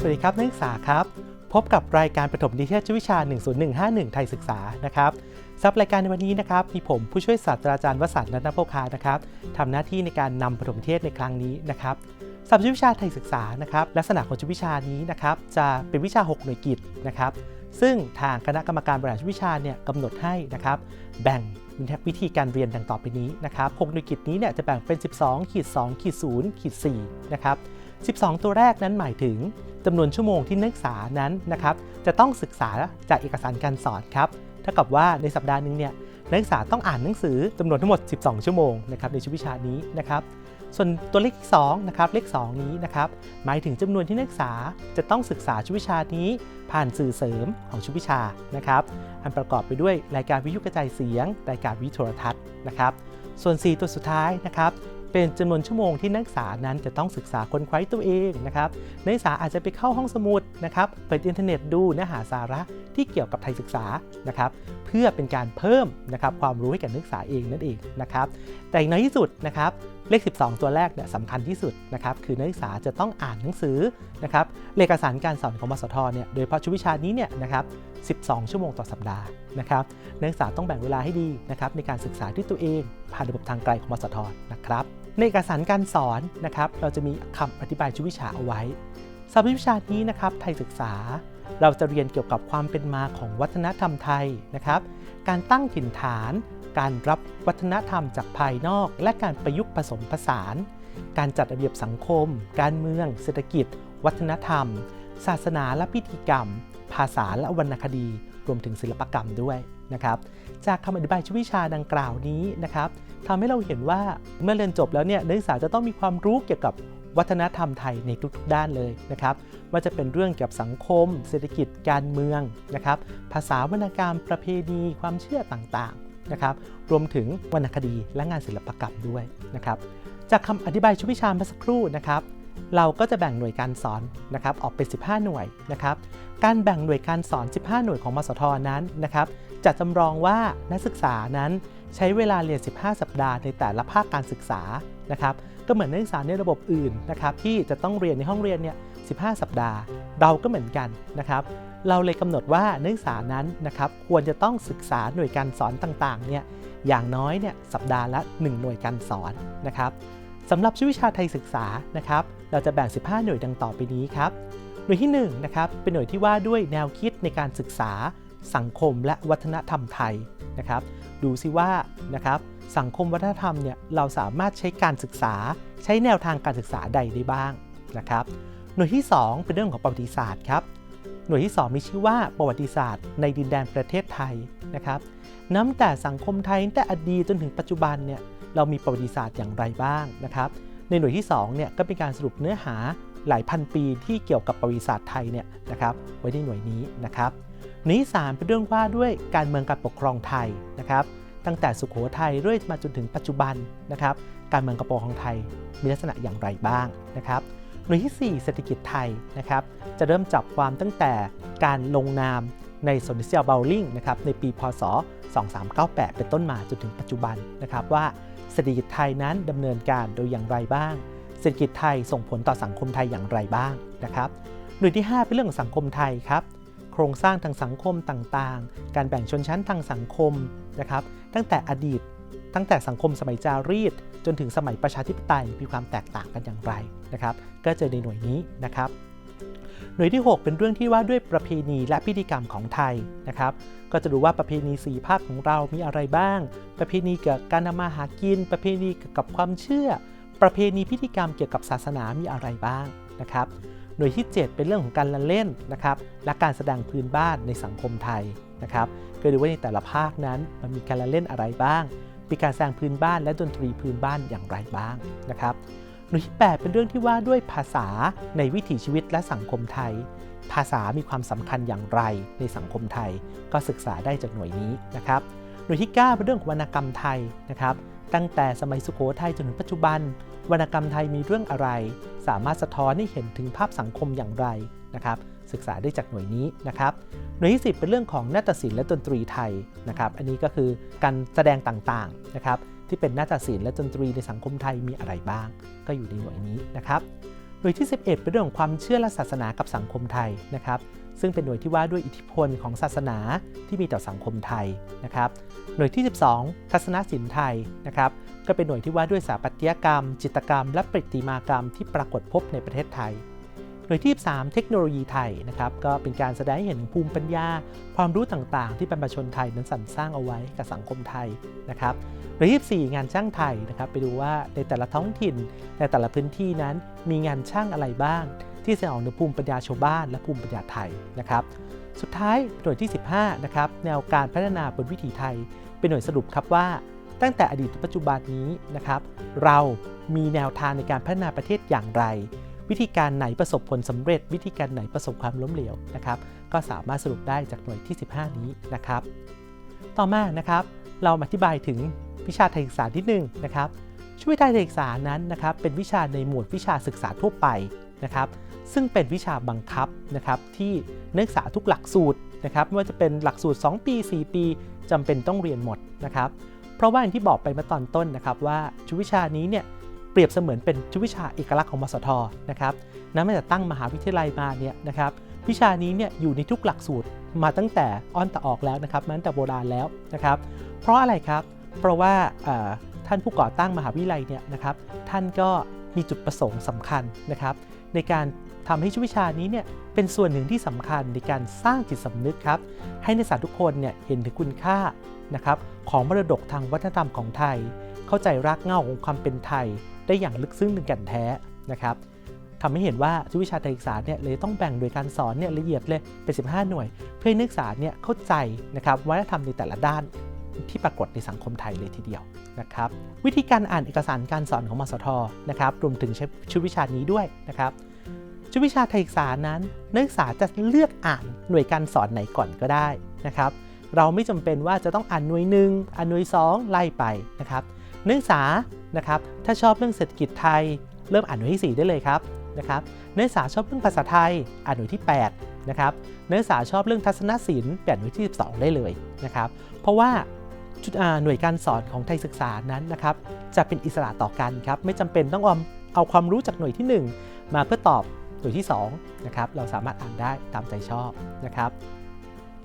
สวัสดีครับนักศึกษาครับ พบกับรายการประถมนิเทศวิชา 10151 ไทยศึกษานะครับสำหรับรายการในวันนี้นะครับมีผมผู้ช่วยศาสตราจารย์วสันต์รัตนโภคานะครับทำหน้าที่ในการนำประถมนิเทศในครั้งนี้นะครับสำหรับวิชาไทยศึกษานะครับลักษณะของชุดวิชานี้นะครับจะเป็นวิชา 6 หน่วยกิจนะครับซึ่งทางคณะกรรมการบริหารชุดวิชาเนี่ยกำหนดให้นะครับแบ่งวิธีการเรียนดังต่อไปนี้นะครับ6หน่วยกิจนี้เนี่ยจะแบ่งเป็น 12ขีด2ขีด0ขีด4นะครับ 12 ตัวแรกนั้นหมายถึงจำนวนชั่วโมงที่นักศึกษานั้นนะครับจะต้องศึกษาจากเอกสารการสอนครับเท่ากับว่าในสัปดาห์หนึงเนี่ยนักศึกษาต้องอ่านหนังสือจำนวนทั้งหมด 12 ชั่วโมงนะครับในชุดวิชานี้นะครับส่วนตัวเลขที่2นะครับเลข 2 นี้นะครับหมายถึงจำนวนที่นักศึกษาจะต้องศึกษาชุดวิชานี้ผ่านสื่อเสริมของชุดวิชานะครับอันประกอบไปด้วยรายการวิทยุกระจายเสียง รายการวิทยุโทรทัศน์นะครับส่วน 4 ตัวสุดท้ายนะครับ เป็นจำนวนชั่วโมงที่นักศึกษานั้นจะต้องศึกษาค้นคว้าตัวเองนะครับนักศึกษาอาจจะไปเข้าห้องสมุดนะครับเปิดอินเทอร์เน็ตดูเนื้อหาสาระที่เกี่ยวกับไทยศึกษานะครับเพื่อเป็นการเพิ่มนะครับความรู้ให้กับนักศึกษาเองนั่นเองนะครับแต่อย่างน้อยที่สุดนะครับ เลข 12 ตัวแรกเนี่ยสำคัญที่สุดนะครับคือนักศึกษาจะต้องอ่านหนังสือนะครับเอกสารการสอนของมสทเนี่ยโดยเฉพาะชุดวิชานี้เนี่ยนะครับ 12 ชั่วโมงต่อสัปดาห์นะครับนักศึกษาต้องแบ่งเวลาให้ดีนะครับในการศึกษาที่ตัวเองผ่านระบบทางไกลของมสทนะครับในเอกสารการสอนนะครับเราจะมีคำอธิบายชุดวิชาเอาไว้สำหรับวิชานี้นะครับไทยศึกษาเราจะเรียนเกี่ยวกับความเป็นมาของวัฒนธรรมไทยนะครับ การตั้งถิ่นฐาน การรับวัฒนธรรมจากภายนอก และการประยุกต์ผสมผสาน การจัดระเบียบสังคม การเมือง เศรษฐกิจ วัฒนธรรม ศาสนาและพิธีกรรม ภาษาและวรรณคดี รวมถึงศิลปกรรมด้วยนะครับจากคำอธิบายชวิชาดังกล่าวนี้นะครับทำให้เราเห็นว่าเมื่อเรียนจบแล้วเนี่ยนักศึกษาจะต้องมีความรู้เกี่ยวกับวัฒนธรรมไทยในทุกๆด้านเลยนะครับว่าจะเป็นเรื่องเกี่ยวกับสังคม เศรษฐกิจการเมืองนะครับภาษาวรรณกรรมประเพณีความเชื่อต่างๆ นะครับ รวมถึงวรรณคดีและงานศิลปกรรมด้วยนะครับ จากคำอธิบายชุดวิชาเมื่อสักครู่นะครับ เราก็จะแบ่งหน่วยการสอนนะครับออกเป็น 15 หน่วยนะครับ การแบ่งหน่วยการสอน 15 หน่วยของมสทนั้นนะครับ จะจำลองว่านักศึกษานั้นใช้เวลาเรียน 15 สัปดาห์ในแต่ละภาคการศึกษานะครับ ก็เหมือนนักศึกษาในระบบอื่นนะครับที่จะต้องเรียนในห้องเรียนเนี่ย 15 สัปดาห์ เราก็เหมือนกันนะครับ เราเลยกำหนดว่านักศึกษานั้นนะครับควรจะต้องศึกษาหน่วยการสอนต่างๆเนี่ยอย่างน้อยเนี่ยสัปดาห์ละ 1 หน่วยการสอนนะครับสำหรับชุดวิชาไทยศึกษานะครับเราจะแบ่ง 15 หน่วยดังต่อไปนี้ครับหน่วยที่1นะครับเป็นหน่วยที่ว่าด้วยแนวคิดในการศึกษา สังคมและวัฒนธรรมไทยนะครับดูซิว่านะครับสังคมวัฒนธรรมเนี่ยเราสามารถใช้การศึกษาใช้แนวทางการศึกษาใดได้บ้างนะครับหน่วยที่ 2 เป็นเรื่องของประวัติศาสตร์ครับ หน่วยที่ 2 มีชื่อว่าประวัติศาสตร์ในดินแดนประเทศไทยนะครับนับแต่สังคมไทยตั้งแต่อดีตจนถึงปัจจุบันเนี่ยเรามีประวัติศาสตร์อย่างไรบ้างนะครับในหน่วยที่2เนี่ยก็เป็นการสรุปเนื้อหาหลายพันปีที่เกี่ยวกับประวัติศาสตร์ไทยเนี่ยนะครับไว้ในหน่วยนี้นะครับหน่วยที่3เป็นเรื่องว่าด้วยการเมืองการปกครองไทยนะครับตั้งแต่สุขโขทัยเรื่อยมาจนถึงปัจจุบันนะครับการเมืองกระโปรองไทยมีลักษณะอย่างไรบ้างนะครับ หน่วยที่ 4 เศรษฐกิจไทยนะครับจะเริ่มจับความตั้งแต่การลงนามในสนธิเซียเบลลิงนะครับในปีพศ 2398 เป็นต้นมาจนถึงปัจจุบันนะครับว่าเศรษฐกิจไทยนั้นดำเนินการโดยอย่างไรบ้าง เศรษฐกิจไทยส่งผลต่อสังคมไทยอย่างไรบ้างนะครับหน่วยที่ 5 เป็นเรื่องของสังคมไทยครับโครงสร้างทางสังคมต่างๆ การแบ่งชนชั้นทางสังคมนะครับตั้งแต่อดีตตั้งแต่สังคมสมัยจารีต จนถึงสมัยประชาธิปไตยมีความแตกต่างกันอย่างไรนะครับ ก็เจอในหน่วยนี้นะครับ หน่วยที่ 6 เป็นเรื่องที่ว่าด้วยประเพณีและพิธีกรรมของไทยนะครับ ก็จะดูว่าประเพณีสีภาคของเรามีอะไรบ้าง ประเพณีเกี่ยวกับการทำมาหากิน ประเพณีเกี่ยวกับความเชื่อ ประเพณีพิธีกรรมเกี่ยวกับศาสนามีอะไรบ้างนะครับหน่วยที่ 7 เป็นเรื่องของการละเล่นนะครับและการแสดงพื้นบ้านในสังคมไทยนะครับก็ดูว่าในแต่ละภาคนั้นมันมีการละเล่นอะไรบ้าง มีการแสดงพื้นบ้านและดนตรีพื้นบ้านอย่างไรบ้างนะครับหน่วยที่ 8 เป็นเรื่องที่ว่าด้วยภาษาในวิถีชีวิตและสังคมไทย ภาษามีความสำคัญอย่างไรในสังคมไทย ก็ศึกษาได้จากหน่วยนี้นะครับ หน่วยที่ 9 เป็นเรื่องของวรรณกรรมไทยนะครับ ตั้งแต่สมัยสุโขทัยจนถึงปัจจุบัน วรรณกรรมไทยมีเรื่องอะไร สามารถสะท้อนให้เห็นถึงภาพสังคมอย่างไรนะครับ ศึกษาได้จากหน่วยนี้นะครับหน่วยที่ 10 เป็นเรื่องของนาฏศิลป์และดนตรีไทยนะครับอันนี้ก็คือการแสดงต่างๆนะครับที่เป็นนาฏศิลป์และดนตรีในสังคมไทยมีอะไรบ้าง ก็อยู่ในหน่วยนี้นะครับหน่วยที่ 11 เป็นเรื่องของความเชื่อและศาสนากับสังคมไทยนะครับซึ่งเป็นหน่วยที่ว่าด้วยอิทธิพลของศาสนาที่มีต่อสังคมไทยนะครับ หน่วยที่ 12 ทัศนศิลป์ไทยนะครับ ก็เป็นหน่วยที่ว่าด้วยสถาปัตยกรรม จิตรกรรม และประติมากรรมที่ปรากฏพบในประเทศไทย หน่วยที่ 3 เทคโนโลยีไทยนะครับก็เป็นการแสดงให้เห็นภูมิปัญญา ความรู้ต่างๆ ที่บรรพชนไทยนั้นสรรสร้างเอาไว้กับสังคมไทยนะครับหน่วยที่4งานช่างไทยนะครับไปดูว่าในแต่ละท้องถิ่นในแต่ละพื้นที่นั้นมีงานช่างอะไรบ้าง ที่แสดงออกถึงภูมิปัญญาชาวบ้านและภูมิปัญญาไทยนะครับสุดท้ายหน่วยที่ 15นะครับแนวการพัฒนาบนวิถีไทย เป็นหน่วยสรุปครับว่า ตั้งแต่อดีตถึงปัจจุบันนี้นะครับเรามีแนวทางในการพัฒนาประเทศอย่างไร วิธีการไหนประสบผลสำเร็จ วิธีการไหนประสบความล้มเหลวนะครับ ก็สามารถสรุปได้จากหน่วยที่ 15 นี้นะครับ ต่อมานะครับ เรามาอธิบายถึงวิชาไทยศึกษานิดนึงนะครับช่วยไทยศึกษานั้นนะครับ เป็นวิชาในหมวดวิชาศึกษาทั่วไปนะครับ ซึ่งเป็นวิชาบังคับนะครับที่นักศึกษาทุกหลักสูตรนะครับไม่ว่าจะเป็นหลักสูตร 2 ปี 4 ปีจำเป็นต้องเรียนหมดนะครับ เพราะว่าอย่างที่บอกไปเมื่อตอนต้นนะครับว่าชุดวิชานี้เนี่ย เปรียบเสมือนเป็นชุดวิชาเอกลักษณ์ของมสทนะครับนับตั้งแต่ตั้งมหาวิทยาลัยมาเนี่ยนะครับวิชานี้เนี่ยอยู่ในทุกหลักสูตรมาตั้งแต่อ้อนตะออกแล้วนะครับมาตั้งแต่โบราณแล้วนะครับ เพราะอะไรครับ เพราะว่าท่านผู้ก่อตั้งมหาวิทยาลัยเนี่ยนะครับท่านก็มีจุดประสงค์สำคัญนะครับ ในการทำให้ชุดวิชานี้เนี่ยเป็นส่วนหนึ่งที่สำคัญในการสร้างจิตสำนึกครับ ให้นักศึกษาทุกคนเนี่ยเห็นถึงคุณค่านะครับของมรดกทางวัฒนธรรมของไทย เข้าใจรากเหง้าของความเป็นไทย ได้อย่างลึกซึ้งถึงแก่นแท้นะครับทำให้เห็นว่าชุดวิชาไทยศึกษาเนี่ยเลยต้องแบ่งโดยการสอนเนี่ยละเอียดเลยเป็น 15 หน่วย เพื่อให้นักศึกษาเนี่ยเข้าใจนะครับวัฒนธรรมในแต่ละด้านที่ปรากฏในสังคมไทยเลยทีเดียวนะครับวิธีการอ่านเอกสารการสอนของมสทนะครับรวมถึงชุดวิชานี้ด้วยนะครับชุดวิชาไทยศึกษานั้นนักศึกษาจะเลือกอ่านหน่วยการสอนไหนก่อนก็ได้นะครับเราไม่จำเป็นว่าจะต้องอ่านหน่วยหนึ่งอ่านหน่วย 2 ไล่ไปนะครับนักศึกษา นะครับ ถ้าชอบเรื่องเศรษฐกิจไทย เริ่มอ่านหน่วยที่ 4 ได้เลยครับนะครับนักศึกษาชอบเรื่องภาษาไทย อ่านหน่วยที่ 8 นะครับนักศึกษาชอบเรื่องทัศนศิลป์แปดหน่วยที่ 12 ได้เลยนะครับ เพราะว่าชุดหน่วยการสอนของไทยศึกษานั้นนะครับ จะเป็นอิสระต่อกันครับ ไม่จำเป็นต้องเอาเอาความรู้จากหน่วยที่ 1 มาเพื่อตอบหน่วยที่2นะครับเราสามารถอ่านได้ตามใจชอบนะครับ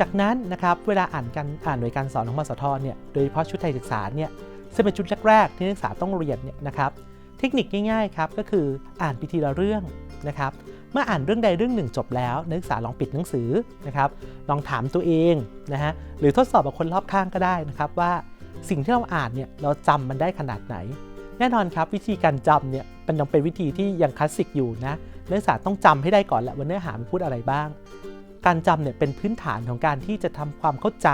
จากนั้นนะครับเวลาอ่านการอ่านหน่วยการสอนของมสทเนี่ยโดยเฉพาะชุดไทยศึกษาเนี่ย ซึ่งเป็นชุดแรกๆที่นักศึกษาต้องเรียนเนี่ยนะครับ เทคนิคง่ายๆครับก็คืออ่านไปทีละเรื่องนะครับ เมื่ออ่านเรื่องใดเรื่องหนึ่งจบแล้วนักศึกษาลองปิดหนังสือนะครับ ลองถามตัวเองนะฮะหรือทดสอบกับคนรอบข้างก็ได้นะครับว่าสิ่งที่เราอ่านเนี่ยเราจำมันได้ขนาดไหน แน่นอนครับวิธีการจำเนี่ยมันยังเป็นวิธีที่ยังคลาสสิกอยู่นะนักศึกษาต้องจำให้ได้ก่อนแหละว่าเนื้อหามันพูดอะไรบ้าง การจำเนี่ยเป็นพื้นฐานของการที่จะทำความเข้าใจ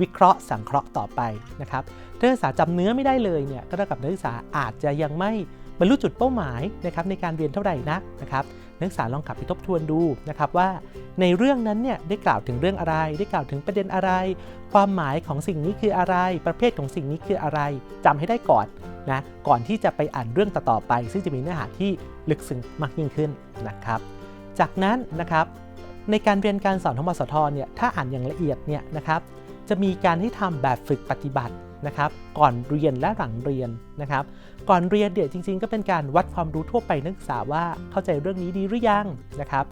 วิเคราะห์สังเคราะห์ต่อไปนะครับนักศึกษาจำเนื้อไม่ได้เลยเนี่ยก็เท่ากับนักศึกษาอาจจะยังไม่บรรลุจุดเป้าหมายนะครับในการเรียนเท่าไหร่นักนะครับนักศึกษาลองกลับไปทบทวนดูนะครับว่า ในเรื่องนั้นเนี่ยได้กล่าวถึงเรื่องอะไร ได้กล่าวถึงประเด็นอะไร ความหมายของสิ่งนี้คืออะไร ประเภทของสิ่งนี้คืออะไรจำให้ได้ก่อนนะก่อนที่จะไปอ่านเรื่องต่อๆไป ซึ่งจะมีเนื้อหาที่ลึกซึ้งมากยิ่งขึ้นนะครับ จากนั้นนะครับในการเรียนการสอนของมสทเนี่ยถ้าอ่านอย่างละเอียดเนี่ยนะครับ จะมีการให้ทำแบบฝึกปฏิบัตินะครับก่อนเรียนและหลังเรียนนะครับ ก่อนเรียนเดี๋ยวจริง ๆ ก็เป็นการวัดความรู้ทั่วไปนักศึกษาว่าเข้าใจเรื่องนี้ดีหรือยังนะครับ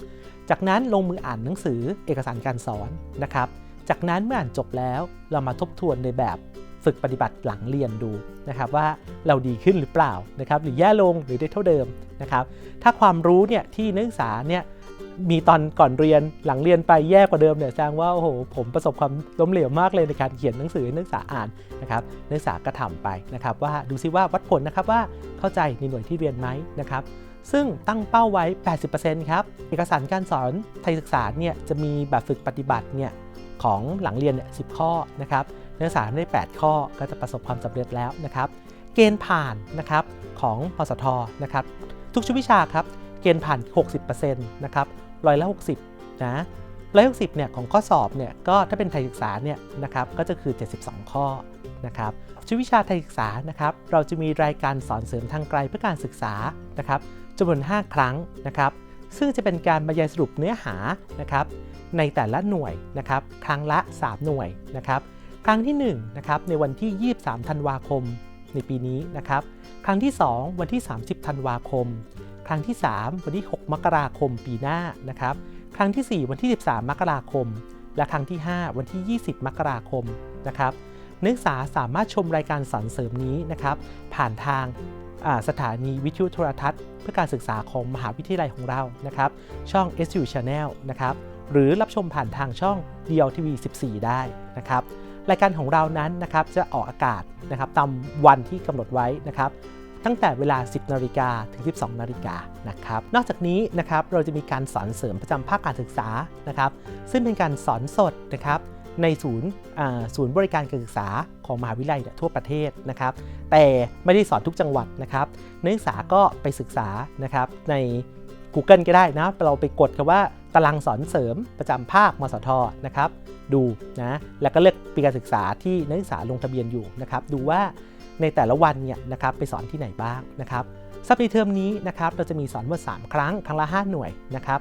จากนั้นลงมืออ่านหนังสือเอกสารการสอนนะครับ จากนั้นเมื่ออ่านจบแล้วเรามาทบทวนในแบบฝึกปฏิบัติหลังเรียนดูนะครับว่าเราดีขึ้นหรือเปล่านะครับหรือแย่ลงหรือได้เท่าเดิมนะครับ ถ้าความรู้เนี่ยที่นักศึกษาเนี่ย มีตอนก่อนเรียนหลังเรียนไปแย่กว่าเดิมเนี่ยแสดงว่าโอ้โหผมประสบความล้มเหลวมากเลยในการเขียนหนังสือนักศึกษาอ่านนะครับนักศึกษาก็ทำไปนะครับ ว่าดูซิว่าวัดผลนะครับว่าเข้าใจในหน่วยที่เรียนไหมนะครับซึ่งตั้งเป้าไว้ 80%ครับ เอกสารการสอนไทยศึกษาเนี่ยจะมีแบบฝึกปฏิบัติเนี่ยของหลังเรียนเนี่ยสิข้อนะครับนักศึกษาได้ 8 ข้อก็จะประสบความสำเร็จแล้วนะครับ เกณฑ์ผ่านนะครับของปสทนะครับ ทุกชุดวิชาครับ เกณฑ์ผ่าน 60%นะครับ ร้อยละ 60 นะร้อยหกสิบเนี่ยของข้อสอบเนี่ยก็ถ้าเป็นไทยศึกษาเนี่ยนะครับก็จะคือ 72 ข้อนะครับชุดวิชาไทยศึกษานะครับเราจะมีรายการสอนเสริมทางไกลเพื่อการศึกษานะครับจำนวน 5 ครั้งนะครับซึ่งจะเป็นการบรรยายสรุปเนื้อหานะครับในแต่ละหน่วยนะครับครั้งละ 3 หน่วยนะครับครั้งที่1นะครับในวันที่ 23 ธันวาคมในปีนี้นะครับครั้งที่ 2 วันที่ 30 ธันวาคม ครั้งที่ 3 วันที่ 6 มกราคมปีหน้านะครับ ครั้งทีสี่ 4 วันที่ 13 มกราคม และครั้งที่ 5 วันที่ 20 มกราคมนะครับนักศึกษาสามารถชมรายการสอนเสริมนี้นะครับผ่านทางสถานีวิทยุโทรทัศน์ เพื่อการศึกษาของมหาวิทยาลัยของเรานะครับ ช่อง SU Channel นะครับหรือรับชมผ่านทางช่อง DLTV 14 ได้นะครับ รายการของเรานั้นนะครับจะออกอากาศนะครับตามวันที่กำหนดไว้นะครับ ตั้งแต่เวลา 10 นาฬิกาถึง 12 นาฬิกานะครับ นอกจากนี้นะครับเราจะมีการสอนเสริมประจำภาคการศึกษานะครับ ซึ่งเป็นการสอนสดนะครับในศูนย์ศูนย์บริการการศึกษาของมหาวิทยาลัยเนี่ยทั่วประเทศนะครับ แต่ไม่ได้สอนทุกจังหวัดนะครับนักศึกษาก็ไปศึกษานะครับใน Google ก็ได้นะเราไปกดคำว่าตารางสอนเสริมประจำภาคมสทนะครับ ดูนะแล้วก็เลือกปีการศึกษาที่นักศึกษาลงทะเบียนอยู่นะครับ ดูว่า ในแต่ละวันเนี่ยนะครับไปสอนที่ไหนบ้างนะครับสัปดาห์เทอมนี้นะครับเราจะมีสอนวัน3 ครั้ง ครั้งละ 5 หน่วยนะครับ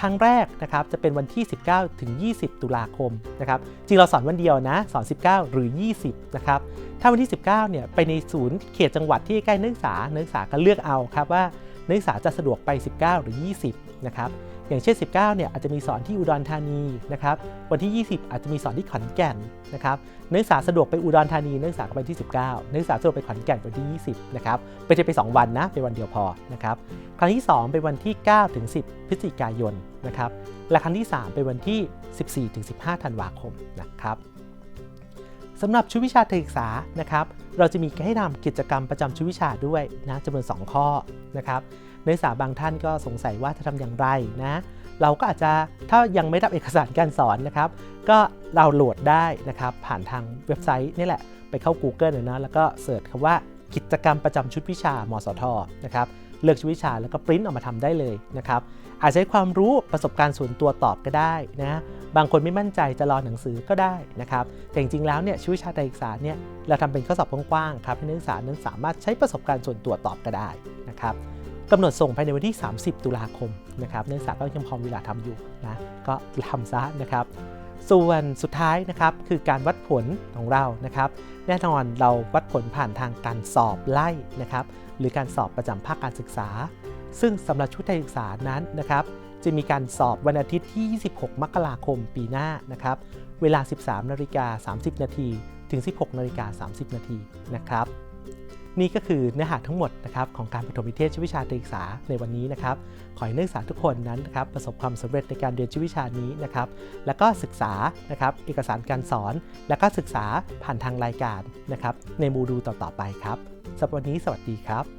ครั้งแรกนะครับจะเป็นวันที่ 19 ถึง 20 ตุลาคมนะครับจริงเราสอนวันเดียวนะสอน 19 หรือ 20 นะครับถ้าวันที่ 19 เนี่ยไปในศูนย์เขตจังหวัดที่ใกล้นักศึกษานักศึกษาก็เลือกเอาครับว่า นักศึกษาจะสะดวกไป 19 หรือ 20 นะครับ อย่างเช่น 19 เนี่ยอาจจะมีสอนที่อุดรธานีนะครับ วันที่ 20 อาจจะมีสอนที่ขอนแก่นนะครับ นักศึกษาสะดวกไปอุดรธานี นักศึกษาก็ไปที่ 19 นักศึกษาสะดวกไปขอนแก่นวันที่ 20 นะครับ ไปจะไป 2 วันนะไปวันเดียวพอนะครับ ครั้งที่ 2 เป็นวันที่ 9 ถึง 10 พฤศจิกายนนะครับ และครั้งที่ 3 เป็นวันที่ 14 ถึง 15 ธันวาคมนะครับ สำหรับชุดวิชาการศึกษานะครับ เราจะมีให้ทำกิจกรรมประจำชุดวิชาด้วยนะจำนวน 2 ข้อนะครับนักศึกษาบางท่านก็สงสัยว่าจะทำอย่างไรนะ เราก็อาจจะถ้ายังไม่รับเอกสารการสอนนะครับ ก็เราโหลดได้นะครับ ผ่านทางเว็บไซต์นี่แหละไปเข้า Google เลนะแล้วก็เสิร์ชคำว่ากิจกรรมประจำชุดวิชามสทนะครับ เลือกชวิชาแล้วก็ปริ้นออกมาทำได้เลยนะครับอาจใช้ความรู้ประสบการณ์ส่วนตัวตอบก็ได้นะบางคนไม่มั่นใจจะรอหนังสือก็ได้นะครับแต่จริงๆแล้วเนี่ยชุดวิชาการศึกษาเนี่ยเราทำเป็นข้อสอบกว้างๆครับให้นักศึกษานั้นสามารถใช้ประสบการณ์ส่วนตัวตอบก็ได้นะครับกำหนดส่งภายในวันที่ 30 ตุลาคมนะครับนักศึกษาก็ยังพอมีเวลาทำอยู่นะก็ทำซะนะครับ ส่วนสุดท้ายนะครับคือการวัดผลของเรานะครับ แน่นอนเราวัดผลผ่านทางการสอบไล่นะครับ หรือการสอบประจำภาคการศึกษา ซึ่งสำหรับชุดการศึกษานั้นนะครับ จะมีการสอบวันอาทิตย์ที่ 26 มกราคมปีหน้านะครับ เวลา 13นาฬิกา30 นาทีถึง 16นาฬิกา30 นาทีนะครับ นี่ก็คือเนื้อหาทั้งหมดนะครับของการปฐมนิเทศชีววิชาการศึกษาในวันนี้นะครับ ขอให้นักศึกษาทุกคนนั้นนะครับประสบความสำเร็จในการเรียนชีววิชานี้นะครับ แล้วก็ศึกษานะครับเอกสารการสอน แล้วก็ศึกษาผ่านทางรายการนะครับในโมดูลต่อๆไปครับสำหรับวันนี้สวัสดีครับ